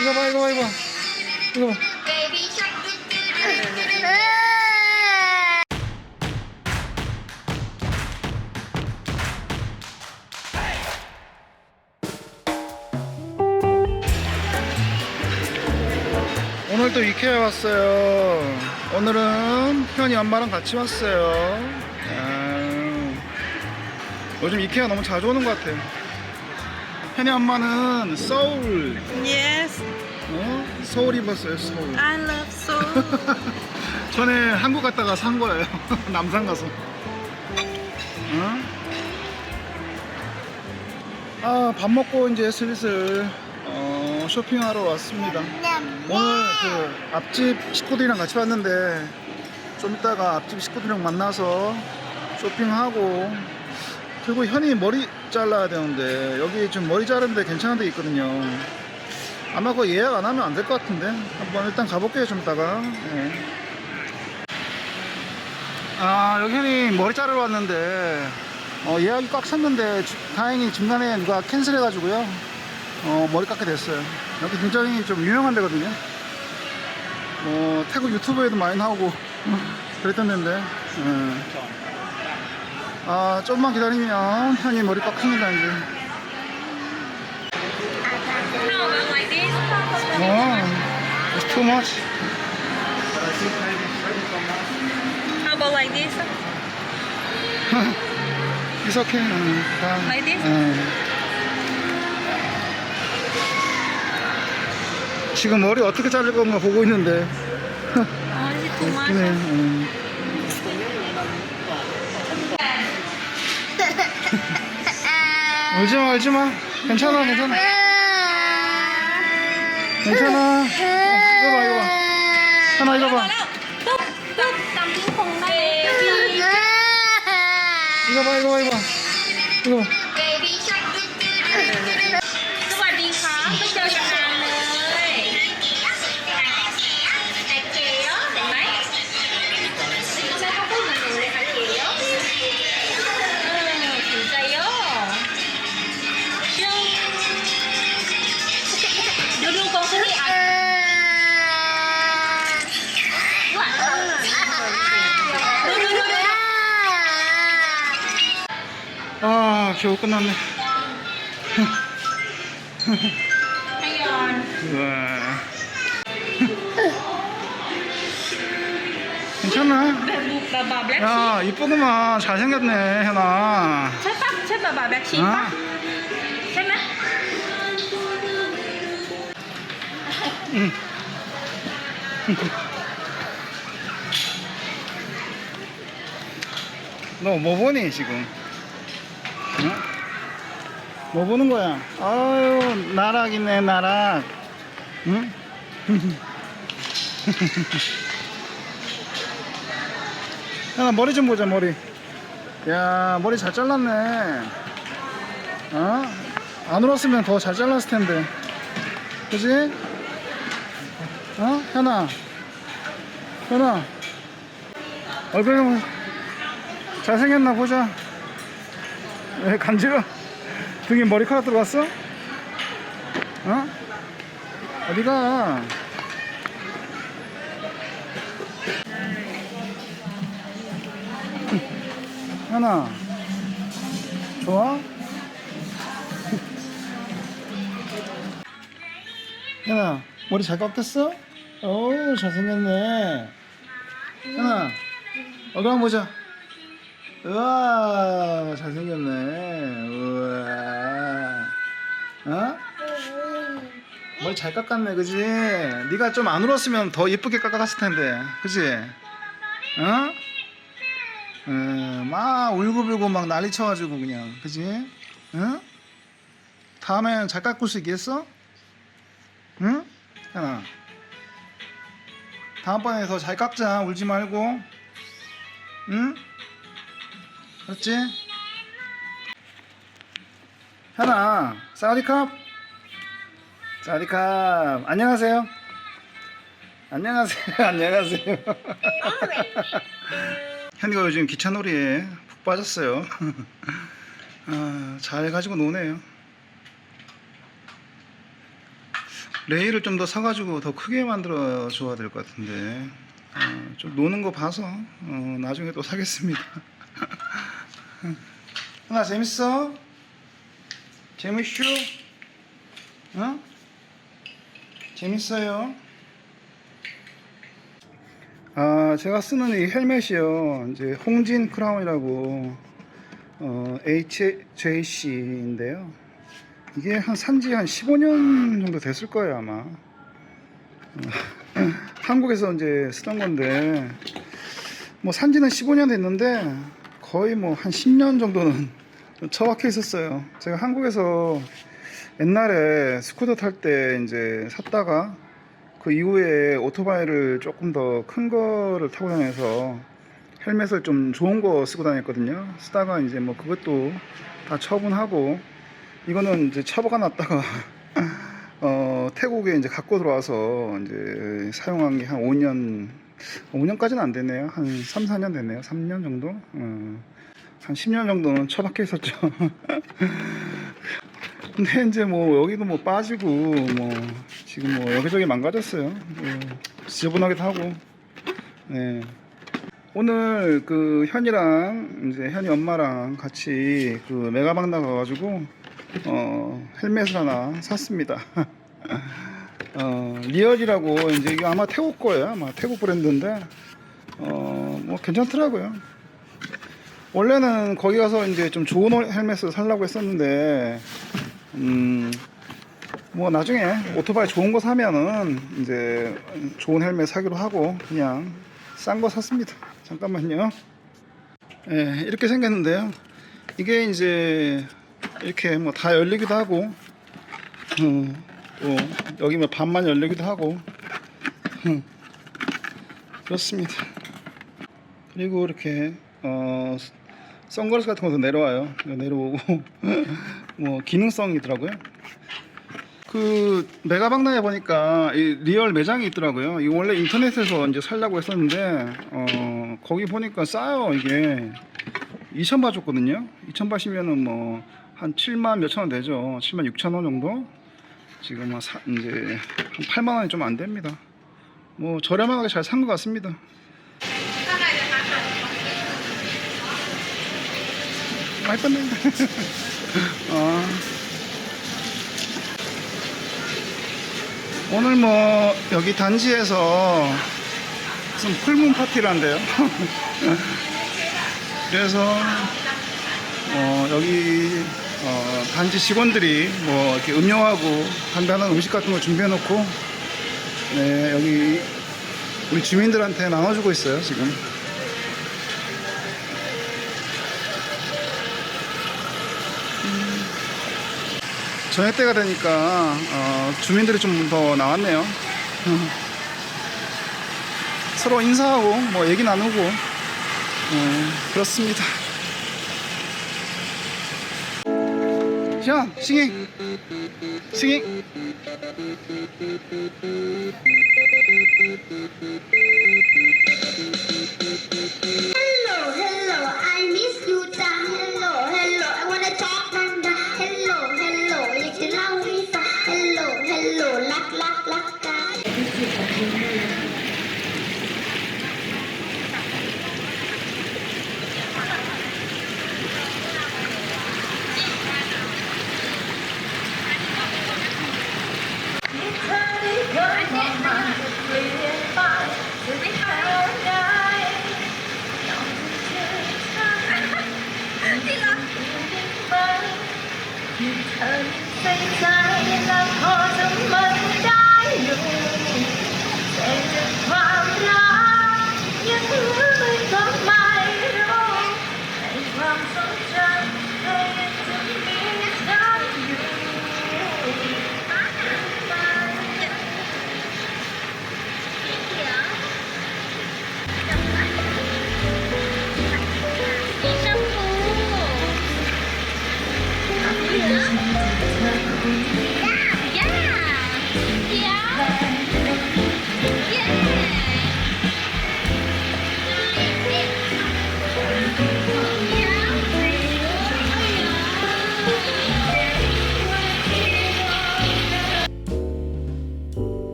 이거 봐 이거 봐 이거 봐. 이거 봐. 오늘 또 이케아 왔어요. 오늘은 현이 엄마랑 같이 왔어요. 아, 요즘 이케아 너무 자주 오는 것 같아요. 현이 엄마는 서울, Yes 어? 서울 입었어요, 서울. I love Seoul 전에 한국 갔다가 산 거예요. 남산 가서. 어? 아, 밥 먹고 이제 슬슬 어, 쇼핑하러 왔습니다. 오늘 그 앞집 식구들이랑 같이 왔는데 좀 이따가 앞집 식구들이랑 만나서 쇼핑하고 그리고 현이 머리 잘라야 되는데 여기 지금 머리 자르는데 괜찮은 데 있거든요. 아마 그거 예약 안 하면 안 될 것 같은데 한번 일단 가볼게요 좀 이따가. 예. 아 여기 현이 머리 자르러 왔는데 어, 예약이 꽉 찼는데 주- 다행히 중간에 누가 캔슬해 가지고요 어, 머리 깎게 됐어요 여기 굉장히 좀 유명한 데거든요 어, 태국 유튜브에도 많이 나오고 그랬던 데인데 예. 아 좀만 기다리면 현이 머리 깎습니다 이제? 어, it's too much How about like this? It's okay 응, 다, Like this? 응. 지금 머리 어떻게 자를 건가 보고 있는데 Oh, it too much? 웃기네 응. 울지마 울지마. 괜찮아 괜찮아. 괜찮아. 이거 봐 이거 봐. 하나 이거 봐. 이거 봐 이거 봐 이거 봐. 이거 봐. 겨우 끝났네. 와. 네. 괜찮아? 야, 이쁘구만. 잘생겼네, 현아. 너뭐 아. 뭐 보니, 지금? 응? 뭐 보는 거야? 아유 나락이네 나락. 응? 야 머리 좀 보자 머리. 야 머리 잘 잘랐네. 어? 안 울었으면 더 잘 잘랐을 텐데. 그지? 어? 현아. 현아. 얼굴 좀 잘생겼나 보자. 왜 간지러? 등에 머리카락 들어갔어? 어? 어디가? 현아. 좋아? 현아, 머리 잘 깎였어? 어우, 잘생겼네. 현아, 얼굴 한번 보자. 우와, 잘생겼 어? 머리 잘 깎았네, 그지? 네가 좀 안 울었으면 더 예쁘게 깎아갔을 텐데, 그지? 어? 어, 막 울고불고 막 난리 쳐가지고 그냥, 그지? 응? 다음엔 잘 깎을 수 있겠어? 응? 현아. 다음번에 더 잘 깎자. 울지 말고. 응? 그렇지? 현아, 사우디캅. 사우디캅. 안녕하세요. 안녕하세요. 안녕하세요. 현이가 요즘 기차놀이에 푹 빠졌어요. 아, 잘 가지고 노네요. 레일을 좀 더 사가지고 더 크게 만들어 줘야 될 것 같은데 어, 좀 노는 거 봐서 어, 나중에 또 사겠습니다. 하나 재밌어? 재밌슈? 어? 재밌어요? 아 제가 쓰는 이 헬멧이요 이제 홍진 크라운이라고 어, HJC인데요 이게 한 산지 한 15년 정도 됐을 거예요 아마 어, 한국에서 이제 쓰던 건데 뭐 산지는 15년 됐는데 거의 뭐 한 10년 정도는 처박혀 있었어요 제가 한국에서 옛날에 스쿠터 탈 때 이제 샀다가 그 이후에 오토바이를 조금 더 큰 거를 타고 다녀서 헬멧을 좀 좋은 거 쓰고 다녔거든요. 쓰다가 이제 뭐 그것도 다 처분하고 이거는 이제 처박아 놨다가 어, 태국에 이제 갖고 들어와서 이제 사용한 게 한 5년 5년까지는 안 됐네요. 한 3, 4년 됐네요. 3년 정도? 어, 한 10년 정도는 처박혀 있었죠. 근데 이제 뭐 여기도 뭐 빠지고 뭐 지금 뭐 여기저기 망가졌어요. 뭐 지저분하기도 하고. 네. 오늘 그 현이랑 이제 현이 엄마랑 같이 그 메가방 나가가지고 어 헬멧을 하나 샀습니다. 어 리얼이라고 이제 이거 아마 태국 거예요. 아마 태국 브랜드인데 어 뭐 괜찮더라고요. 원래는 거기 가서 이제 좀 좋은 헬멧을 살라고 했었는데 음, 뭐 나중에 오토바이 좋은 거 사면은 이제 좋은 헬멧 사기로 하고 그냥 싼 거 샀습니다. 잠깐만요. 예, 이렇게 생겼는데요. 이게 이제 이렇게 뭐 다 열리기도 하고, 음, 또 여기 뭐 반만 열리기도 하고, 음, 그렇습니다. 그리고 이렇게 어, 선글라스 같은 것도 내려와요. 내려오고 뭐 기능성이더라고요. 그 메가박나에 보니까 이 리얼 매장이 있더라고요. 이거 원래 인터넷에서 이제 살려고 했었는데 어 거기 보니까 싸요 이게 2천 바 줬거든요. 2천 바시면은 뭐 한 7만 몇천 원 되죠. 7만 6천 원 정도. 지금 한 사, 이제 한 8만 원이 좀 안 됩니다. 뭐 저렴하게 잘 산 것 같습니다. 많이 떴네. 어. 오늘 뭐 여기 단지에서 무슨 풀문 파티를 한대요. 그래서 어, 여기 어, 단지 직원들이 뭐 이렇게 음료하고 간단한 음식 같은 거 준비해 놓고 네, 여기 우리 주민들한테 나눠주고 있어요 지금. 저녁 때가 되니까 어, 주민들이 좀 더 나왔네요. 서로 인사하고 뭐 얘기 나누고 어, 그렇습니다. 현 싱잉 싱잉 Hello, hello, รักกัน